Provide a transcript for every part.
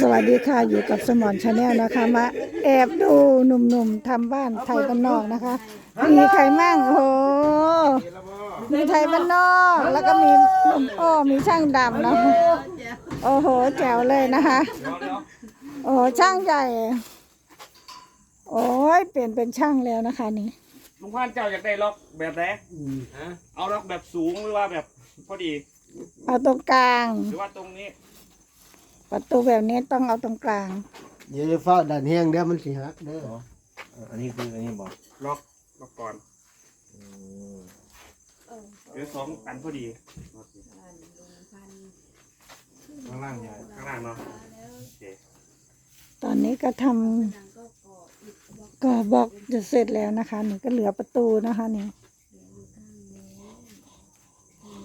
สวัสดีค่ะอยู่กับสมอนชาแนลนะคะ มาแอบดูหนุ่มๆทำบ้านไทยบ้านนอกนะคะ มีใครมั่งโอ้โหมีไทยบ้านนอก แล้วก็มีหนุ่มอ้อมีช่างดำนะโอ้โหแจ๋วเลยนะคะ โอ้โหช่างใหญ่ โอ้ยเปลี่ยนเป็นช่างแล้วนะคะนี่ลุงพันธุ์เจ้าอยากได้ล็อกแบบไหนเอาล็อกแบบสูงหรือว่าแบบพอดี เอาตรงกลาง หรือว่าตรงนี้ ประตูแบบนี้ต้องเอาตรงกลาง เดี๋ยวจะเฝ้าดันแห้งเดี๋ยวมันสิหักเด้ออันนี้คืออันนี้บอกล็อกล็อกก่อนหรือสองอันพอดีข้างล่างใหญ่ข้างล่างเนาะโอเคตอนนี้ก็ทำก็บล็อกจะเสร็จแล้วนะคะนี่ก็เหลือประตูนะคะนี่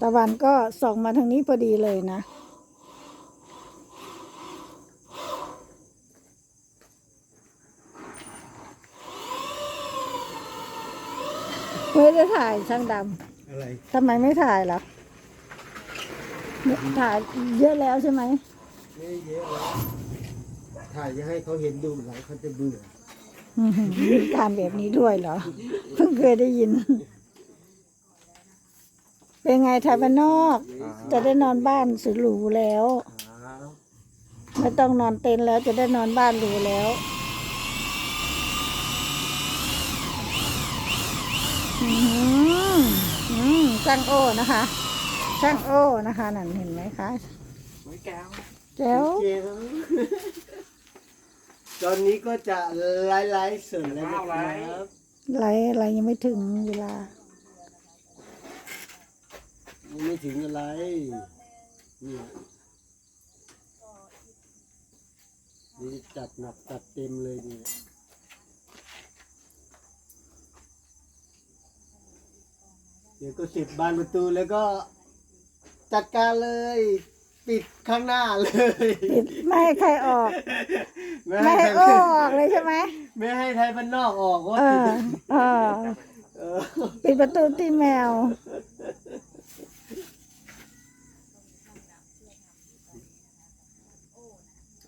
ตะวันก็ส่องมาทางนี้พอดีเลยนะ ไม่ได้ถ่ายช่างดอะไรำทำไมไม่ถ่ายล่ะเนี่ยถ่ายเยอะแล้วใช่ไหม ไม่เยอะแล้วถ่ายจะให้เขาเห็นดูหลังเขาจะเบื่ออื้อหือมีการแบบนี้ด้วยเหรอ เพิ่งเคยได้ยิน เป็นไงไทยบ้านนอก จะได้นอนบ้านสุดหรูแล้ว ไม่ต้องนอนเต็นท์แล้วจะได้นอนบ้านหรูแล้วอืมอืม ช่างโอ้นะคะช่างโอ้นะคะนั่นเห็นไหมคะสวยแก้วแจ๋วเจ๊ครับตอนนี้ก็จะไล่ไล่เสร็จแล้วนะครับไรอะไรยังไม่ถึงเวลายังไม่ถึงอะไรเนี่ยนี่จัดหนักจัดเต็มเลยนี่เดี๋ยวก็เสร็จบานประตูแล้วก็จัดการเลย ปิดข้างหน้าเลยปิดไม่ให้ใครออก ไม่ไม่ให้ให้ไทโอ้ยออกเลยใช่ไหมไม่ให้ไทยบ้านนอกออกว่าเออเออเออปิดประตูตีแมว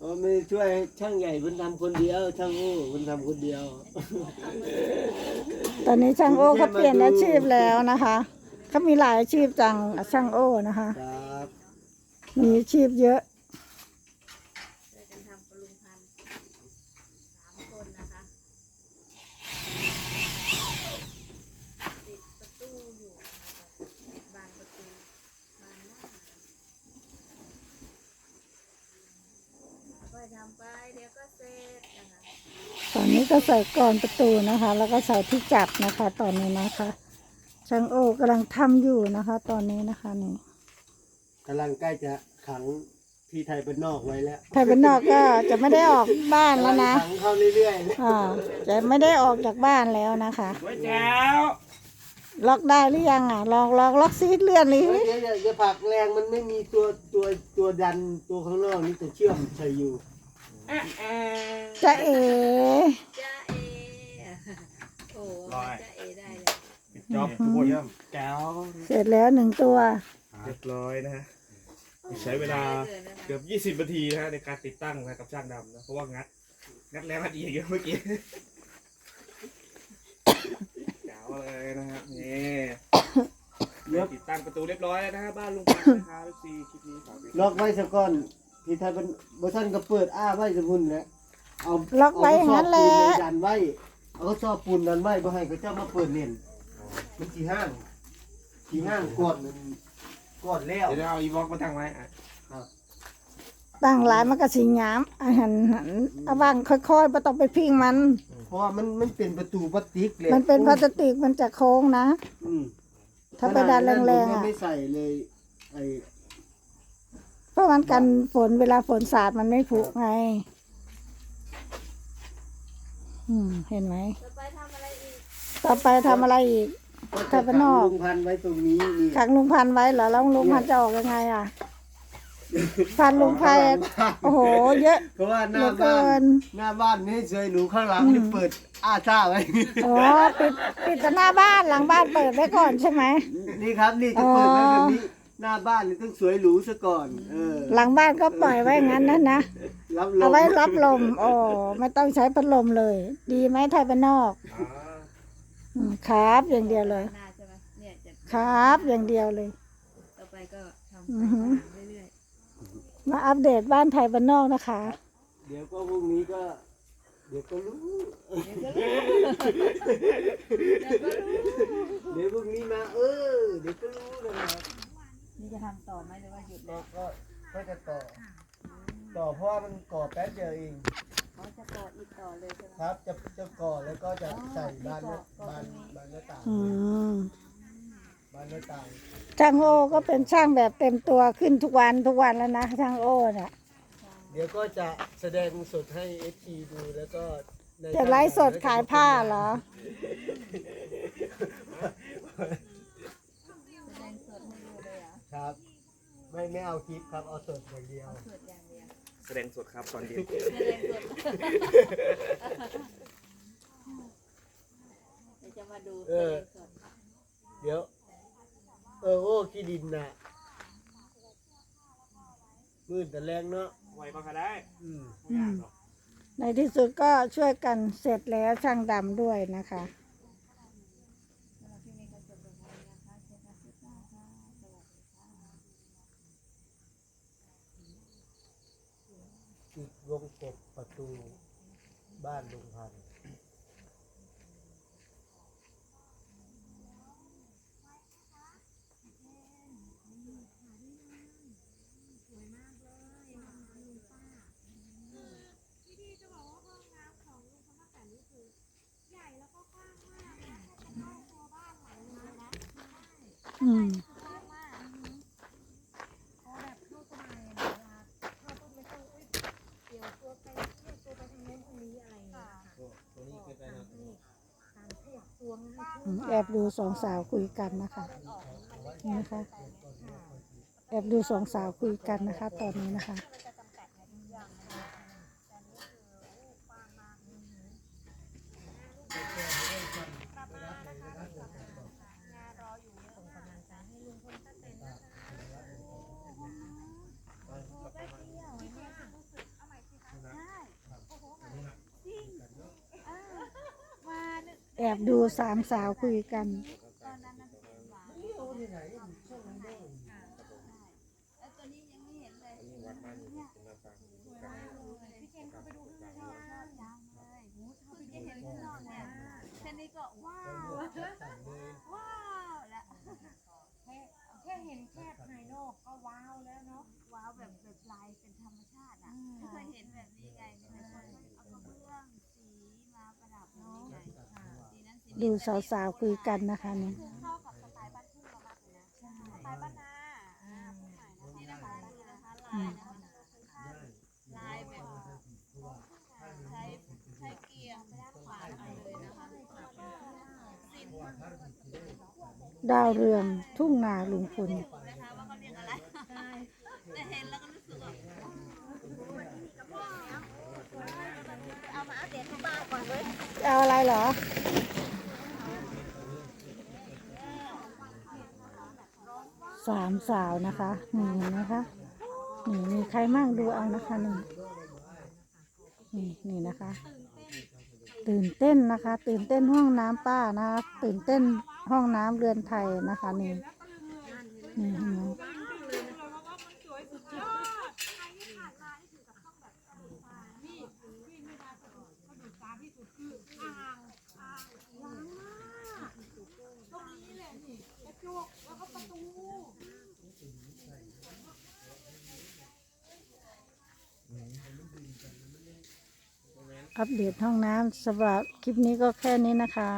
เออไม่ช่วยช่างใหญ่มันทำคนเดียว ช่างโอ้มันทำคนเดียว ตอนนี้ช่างโอ้เขาเปลี่ยนอาชีพแล้วนะคะเขามีหลายอาชีพจังช่างโอ้นะคะ ครับ มีอาชีพเยอะ อนนี้ก็ใส่กรอนประตูนะคะ แล้วก็ใส่ที่จับนะคะ ตอนนี้นะคะช่างโอ้กำลังทำอยู่นะคะ ตอนนี้นะคะนี่กำลังใกล้จะขังที่ไทยบ้านนอกไว้แล้ว ไทยบ้านนอกก็จะไม่ได้ออกบ้านแล้วนะขังเข้าเรื่อยๆเลยอ่าจะไม่ได้ออกจากบ้านแล้วนะคะสวยแก้วล็อกได้หรือยังอะลองลองล็อกซีดเลื่อนเลยเฮ้ยเดี๋ยวอย่าอย่าผลักแรงมันไม่มีตัวตัวตัวดันตัวข้างนอกนี่ตัวเชื่อมใส่อยู่ จะเอ๋จ้าเอโอ้จ้าเอได้เลยปิดจ็อบทุกคนแก้วเสร็จแล้วหนึ่งตัว เรียบร้อยนะฮะใช้เวลาเกือบ 20นาทีนะฮะในการติดตั้งนะกับช่างดำนะเพราะว่างัด งัดแล้วงัดอีกเมื่อกี้แก้วเลยนะฮะนี่เดี๋ยวติดตั้งประตูเรียบร้อยแล้วนะฮะบ้านลุงพันธุ์นะครับซีคลิปนี้ฝากไว้ล็อกไว้ซะก่อน ที่ไทยบ้านบ้านก็เปิดอ้าไว้สมุนแหละเอาล็อกไว้อย่างนั้นแหละ เอากระสอบปูนดันไว้เอากระสอบปูนดันไว้บ่ให้เขาเจ้ามาเปิดเล่นมันสีห้างสีห้างกดกดแล้ว เดี๋ยวเอาอีวอกมาตั้งไว้อะตั้งหลายมันก็สีหยามอาหารหันเอาวางค่อยๆไม่ต้องไปพิงมัน เพราะว่ามันมันเป็นประตูพลาสติกเลยมันเป็นพลาสติกมันจะโค้งนะ อืมถ้าไปดันแรงๆขนาดนั้นผมอะไม่ใส่เลยไอ้ เพราะมันกันฝนเวลาฝนสาดมันไม่ผุไง อืม เห็นไหม จะไปทำอะไรอีกต่อไปทำอะไรอีกไทยบ้านนอกลุงพันธุ์ไว้ตรงนี้นี่ขังลุงพันธุ์ไว้เหรอแล้วลุงพันธุ์จะออกยังไงอะ พันลุงพันธุ์โอ้โห เยอะ เพราะว่าหเหลืน้าอเกิบ้านน หน้าบ้านนี่เฉยหนูข้างหลังนี่เปิดอ้าซ่าไว้อ๋อปิดปิดแต่หน้าบ้านหลังบ้านเปิดไว้ก่อนใช่ไหม นี่ครับนี่จะเปิดไว้แบบนี้ หน้าบ้านนี่ต้องสวยหรูซะก่อน เออหลังบ้านก็ปล่อยไว้งั้นนะนะ รับลเอามไว้รับลม โอ้ไม่ต้องใช้พัดลมเลย ดีไหมไทยบ้านนอกอ่าอืมครับ อย่างเดียวเลย หน้าใช่ไหมเนี่ยจะครับ อย่างเดียวเลย ต่อไปก็ทำอือหือ ไปเรื่อยมาอัปเดตบ้านไทยบ้านนอกนะคะ เดี๋ยวก็พรุ่งนี้ก็ เดี๋ยวก็รู้เดี๋ยวพรุ่งนี้มา เออ เดี๋ยวก็รู้นะครับๆ นี่จะทำต่อไหมหรือว่าหยุดก็แล้วก็ก็จะต่อ ต่อเพราะว่ามันก่อแป๊บเดียวเองเขาจะต่ออีกต่อเลยใช่ไหมครับ จะจะก่อแล้วก็จะใส่บานหน้าบานบานหน้าต่างอืมบานหน้าต่างช่างโอ้ก็เป็นช่างแบบเต็มตัวขึ้นทุกวันทุกวันแล้วนะช่างโอ้เนี่ยเดี๋ยวก็จะแสดงสดให้เอฟซีดูแล้วก็ในจะไลฟ์สดขายผ้าเหรอ แสดงสดให้ดูเลยเหรอ ครับ ไม่ไม่เอาคลิปครับ เอาสดอย่างเดียว สดอย่างเดียวแสดงสดครับตอนเย็นแสดงสดเดี๋ยวจะมาดูแสดงสดเดี๋ยว เออโอ้ขี้ดินน่ะมืดแต่แรงเนาะไวก็ค่ะได้อืมไม่ยากหรอกในที่สุดก็ช่วยกันเสร็จแล้วช่างดำด้วยนะคะ วงกบประตูบ้านลุงพันธุ์ อืมแอบดูสองสาวคุยกันนะคะนี่นะคะ แอบดูสองสาวคุยกันนะคะ ตอนนี้นะคะแอบดูสามสาวคุยกันแล้วตัวนี้ยังไม่เห็นเลยวัดบ้านอยู่เป็นหน้าต่างพี่เคนเข้า อบดูสามสาวคุณจะเห็นข้างนอกเนี่ยแค่นี้ก็ว้าวายแบบใช้ใช้เกียร์ไม่ได้ขวานเอาเลยนะคะสิ้นดาวเรืองทุ่งนาลุงพลนะคะว่าเขาเรียกอะไรแต่เห็นแล้วก็รู้สึกว่าเอามาอัปเดตที่บ้านก่อนเลยจะเอาอะไรเหรอ สามสาวนะคะนี่นไหมคะนี่มีใครมั่งดูเอานะคะนี่นี่นี่นะคะ ตื่นเต้นนะคะ ตื่นเต้นห้องน้ำป้านะคะ ตื่นเต้นห้องน้ำเรือนไทยนะคะนี่นี่นไอัปเดตห้องน้ำสำหรับคลิปนี้ก็แค่นี้นะคะ